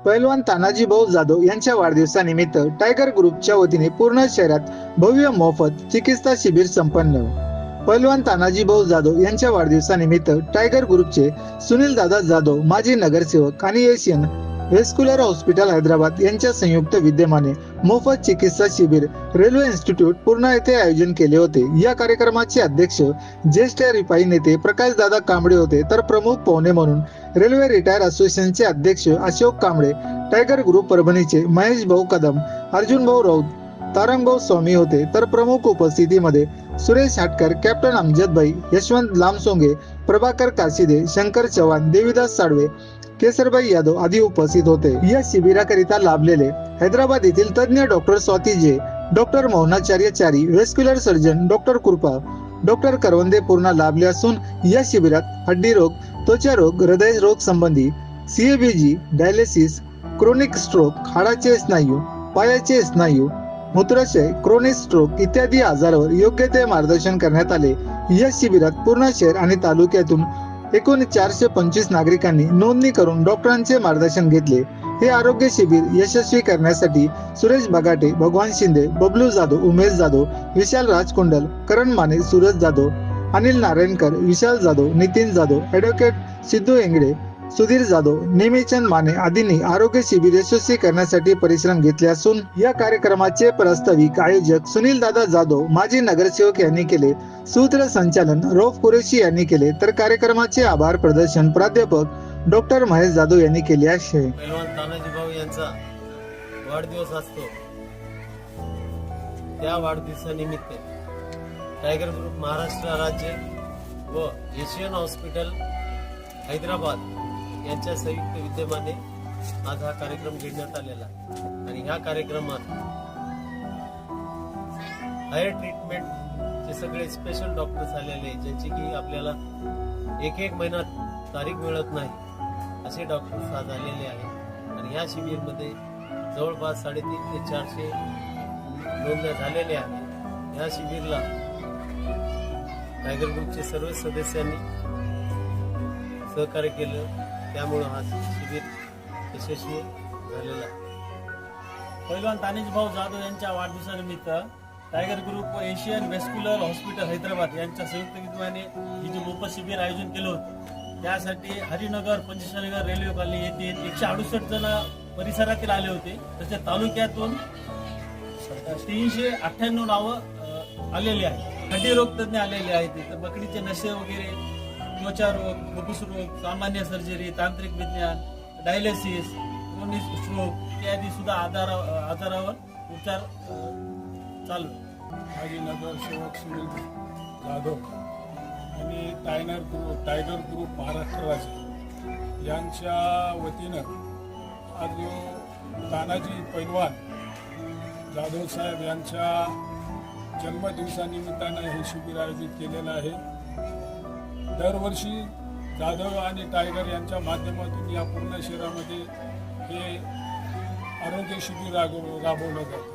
पैलवान तानाजी भाऊ जाधव यांच्या वाढदिवसानिमित्त टायगर ग्रुपच्या वतीने पूर्ण शहरात भव्य मोफत चिकित्सा शिबिर संपन्न. पैलवान तानाजी भाऊ जाधव यांच्या वाढदिवसानिमित्त टायगर ग्रुपचे सुनील दादा जाधव माजी नगरसेवक आणि एशियन वेस्क्युलर हॉस्पिटल हैदराबाद यांच्या संयुक्त विद्यमाने मोफत चिकित्सा शिबिर रेल्वे इन्स्टिट्यूट पूर्णा येथे आयोजन केले होते. या कार्यक्रमाचे अध्यक्ष ज्येष्ठ रिपाई नेते प्रकाश दादा कांबळे होते. तर प्रमुख पाहुणे म्हणून रेल्वे रिटायर असोसिएशनचे अध्यक्ष अशोक कांबळे टायगर ग्रुप परभणीचे महेश भाऊ कदम अर्जुन भाऊ राऊत तारंगभाऊ स्वामी होते. तर प्रमुख उपस्थितीमध्ये सुरेश हाटकर कॅप्टन अमजदभाई यशवंत लामसोंगे प्रभाकर काशिदे शंकर चव्हाण देवीदास साडवे केसरबाई यादव आदी उपस्थित होते. या शिबिराकरिता लाभलेले हैदराबाद येथील तज्ञ डॉक्टर स्वाती जे doctor Mohanacharya Chari vascular surgeon doctor Kripa doctor Karwande पूर्ण लाभले असून या शिबिरात हड्डी रोग त्वचा रोग हृदय रोग संबंधी सीएबीजी डायलिसिस क्रोनिक स्ट्रोक हाडाचे स्नायू पायाचे स्नायू मूत्राशय क्रोनिक स्ट्रोक इत्यादी आजारावर योग्य ते मार्गदर्शन करण्यात आले. या शिबिरात पूर्ण शहर आणि तालुक्यातून एकूण चारशे पंचवीस नागरिकांनी नोंदणी करून डॉक्टरांचे मार्गदर्शन घेतले. हे आरोग्य शिबिर यशस्वी करण्यासाठी सुरेश बगाटे भगवान शिंदे बबलू जाधव उमेश जाधव विशाल राजकुंडल करण माने सूरज जाधव अनिल नारायणकर विशाल जाधव नितीन जाधव ऍडव्होकेट सिद्धू इंगडे सुधीर जाधव नेमीचंद माने आदींनी आरोग्य शिबिर यशस्वी करण्यासाठी परिश्रम घेतले असून या कार्यक्रमाचे प्रास्ताविक आयोजक सुनील दादा जाधव माजी नगरसेवक यांनी केले. सूत्र संचालन रौफ कुरेशी यांनी केले. तर कार्यक्रमाचे आभार प्रदर्शन प्राध्यापक डॉक्टर महेश जाधव यांनी केले आहे. यांचा वाढदिवस असतो. त्या वाढदिवसानिमित्त टायगर ग्रुप महाराष्ट्र राज्य व एशियन हॉस्पिटल हैदराबाद यांच्या संयुक्त विद्यमाने आज हा कार्यक्रम घेण्यात आलेला आणि ह्या कार्यक्रमात हायर ट्रीटमेंटचे सगळे स्पेशल डॉक्टर्स आलेले आहेत, ज्यांची की आपल्याला एक एक महिन्यात तारीख मिळत नाही असे डॉक्टर्स आज आलेले आहेत. आणि या शिबिरमध्ये जवळपास साडेतीन ते चारशे नोंदण्या झालेल्या आहेत. या शिबिरला टायगर ग्रुपचे सर्व सदस्यांनी सहकार्य केलं. त्यामुळं हा शिबिर यशस्वी झालेला. आहे पैलवान तानेज भाऊ जाधव यांच्या वाढदिवसानिमित्त tiger group Asian vascular hospital Hyderabad यांच्या संयुक्त विद्यमाने हे जे उपशिबिर आयोजन केलं होतं त्यासाठी हरिनगर पंचशनगर रेल्वे कॉलनी येथे एकशे अडुसष्ट जण परिसरातील आले होते. तसेच तालुक्यातून तीनशे अठ्ठ्याण्णव नावं आलेली आहेत. हड्डी रोग तज्ञ आलेले आहेत तर बकडीचे नशे वगैरे त्वचा रोग फुफ्फुस रोग सामान्य सर्जरी तांत्रिक विज्ञान डायलिसिस क्रोनिक स्ट्रोक इत्यादी सुद्धा आजार आजारावर उपचार चालू माझी नगरसेवक सुनील जाधव आणि टायनर ग्रुप टायगर ग्रुप महाराष्ट्र राज्य यांच्या वतीनं आज तानाजी पैलवान जाधव साहेब यांच्या जन्मदिवसानिमित्तानं हे शिबिर आयोजित केलेलं आहे. दरवर्षी जाधव आणि टायगर यांच्या माध्यमातून या पूर्ण शहरामध्ये हे आरोग्य शिबिर राबव राबवलं जातं.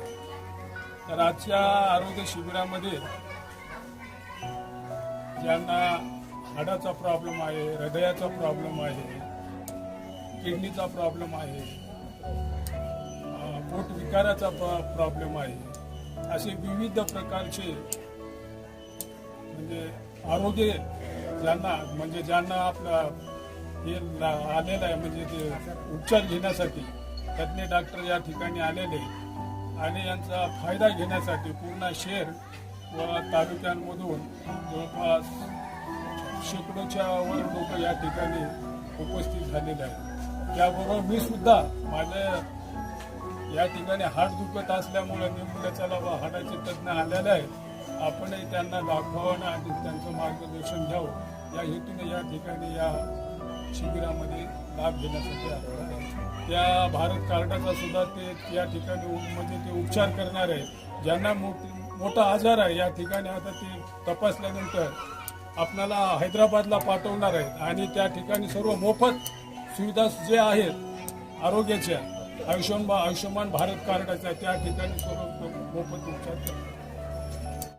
तर आजच्या आरोग्य शिबिरामध्ये ज्यांना हाडाचा प्रॉब्लेम आहे हृदयाचा प्रॉब्लेम आहे किडनीचा प्रॉब्लेम आहे अं, पोट विकाराचा प्र- प्रॉब्लेम आहे असे विविध प्रकारचे म्हणजे आरोग्य ज्यांना म्हणजे ज्यांना आपला हे आलेलं आहे म्हणजे ते उपचार घेण्यासाठी तज्ज्ञ डॉक्टर या ठिकाणी आलेले आणि यांचा फायदा घेण्यासाठी पूर्ण शहर व तालुक्यांमधून जवळपास शेकडोच्या वर लोक या ठिकाणी उपस्थित झालेले आहेत. त्याबरोबर मी सुद्धा माझ्या या ठिकाणी हात दुखत असल्यामुळे मी म्हणलं चला बा हाडाचे तज्ज्ञ आलेले आहेत. आपणही त्यांना दाखवावं आणि त्यांचं मार्गदर्शन घ्यावं. या हेतूने या ठिकाणी या शिबिरामध्ये लाभ घेण्यासाठी आलेलो त्या भारत कार्डाचा सुद्धा ते या ठिकाणी म्हणजे ते उपचार करणार आहेत. ज्यांना मोठी मोठा आजार आहे या ठिकाणी आता ते तपासल्यानंतर आपल्याला हैदराबादला पाठवणार आहेत. आणि त्या ठिकाणी सर्व मोफत सुविधा जे आहेत आरोग्याच्या आयुष्यमान आयुष्यमान भारत कार्डाच्या त्या ठिकाणी सर्व मोफत उपचार करतात